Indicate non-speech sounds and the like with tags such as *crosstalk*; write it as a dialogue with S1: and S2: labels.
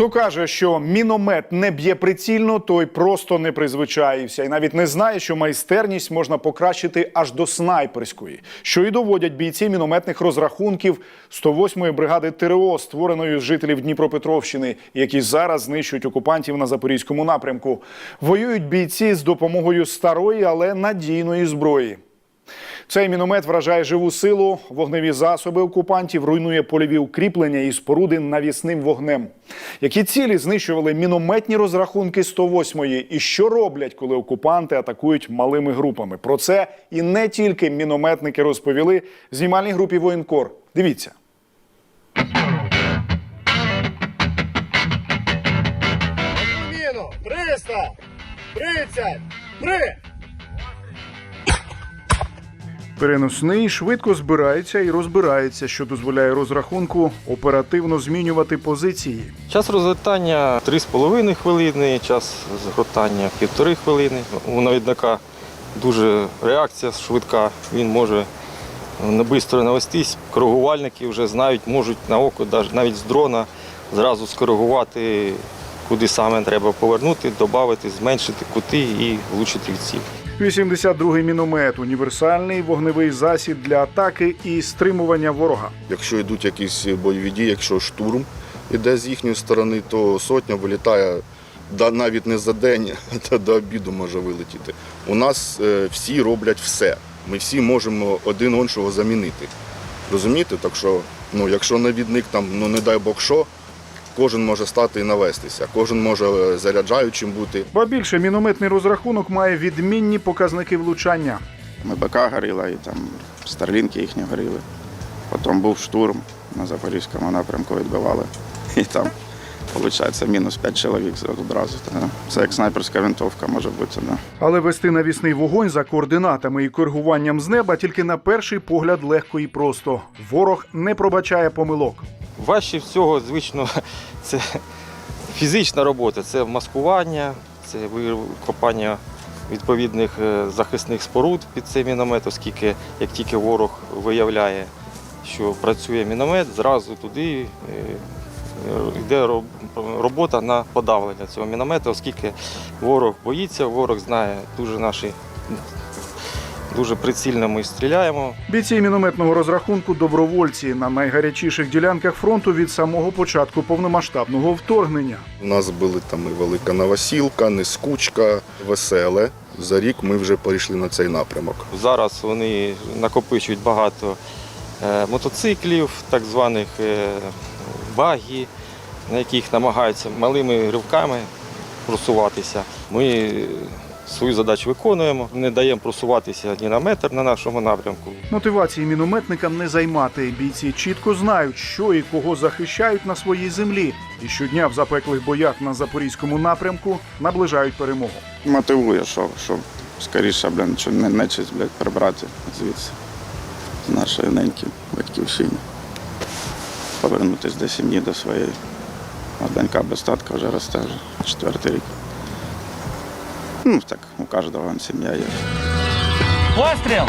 S1: Хто каже, що міномет не б'є прицільно, той просто не призвичаївся і навіть не знає, що майстерність можна покращити аж до снайперської, що і доводять бійці мінометних розрахунків 108-ї бригади ТРО, створеної з жителів Дніпропетровщини, які зараз знищують окупантів на запорізькому напрямку. Воюють бійці з допомогою старої, але надійної зброї. Цей міномет вражає живу силу, вогневі засоби окупантів, руйнує польові укріплення і споруди навісним вогнем. Які цілі знищували мінометні розрахунки 108-ї і що роблять, коли окупанти атакують малими групами? Про це і не тільки мінометники розповіли знімальній групі Воєнкор. Дивіться.
S2: Міну 300, 30, 3.
S1: Переносний швидко збирається і розбирається, що дозволяє розрахунку оперативно змінювати позиції.
S3: Час розгортання 3,5 хвилини, час згортання 1,5 хвилини. У навідника дуже реакція швидка, він може швидко навестись. Коригувальники вже знають, можуть на око, навіть- з дрона, зразу скоригувати, куди саме треба повернути, додати, зменшити кути і влучити в ціль.
S1: 82-й міномет універсальний вогневий засіб для атаки і стримування ворога.
S4: Якщо йдуть якісь бойові дії, якщо штурм іде з їхньої сторони, то сотня вилітає навіть не за день, *laughs* а до обіду може вилетіти. У нас е, всі роблять все. Ми всі можемо один іншого замінити. Розумієте? Так що, ну, якщо навідник там, ну не дай Бог що, кожен може стати і навестися, кожен може е, заряджаючим бути.
S1: Ба більше мінометний розрахунок має відмінні показники влучання.
S5: МБК горіла і там старлінки їхні горіли. Потім був штурм на Запорізькому напрямку відбивали. І там, виходить, мінус 5 чоловік одразу. Це як снайперська винтовка може бути. Да.
S1: Але вести навісний вогонь за координатами і коригуванням з неба тільки на перший погляд легко і просто. Ворог не пробачає помилок.
S3: Важче всього, звично, *laughs* це фізична робота, це маскування, це викопання відповідних е, захисних споруд під цей міномет, оскільки як тільки ворог виявляє, що працює міномет, зразу туди е, йде робота на подавлення цього міномета, оскільки ворог боїться, ворог знає дуже наші. Дуже прицільно ми стріляємо.
S1: Бійці мінометного розрахунку добровольці на найгарячіших ділянках фронту від самого початку повномасштабного вторгнення.
S4: У нас були там і велика новосілка, нескучка, веселе. За рік ми вже перейшли на цей напрямок.
S3: Зараз вони накопичують багато е, мотоциклів, так званих е, багі, на яких намагаються малими ривками просуватися. Ми свою задачу виконуємо, не даємо просуватися ні на метр на нашому напрямку.
S1: Мотивації мінометникам не займати. Бійці чітко знають, що і кого захищають на своїй землі, і щодня в запеклих боях на запорізькому напрямку наближають перемогу.
S5: Мотивує, що, що скоріше, блін, що не, нечисть, блядь, прибрати звідси з нашої неньки батьківщини. Повернутися до сім'ї, до своєї. А донька без татка вже росте вже четвертий рік. Ну, так, у кожного сім'я є.
S6: Постріл!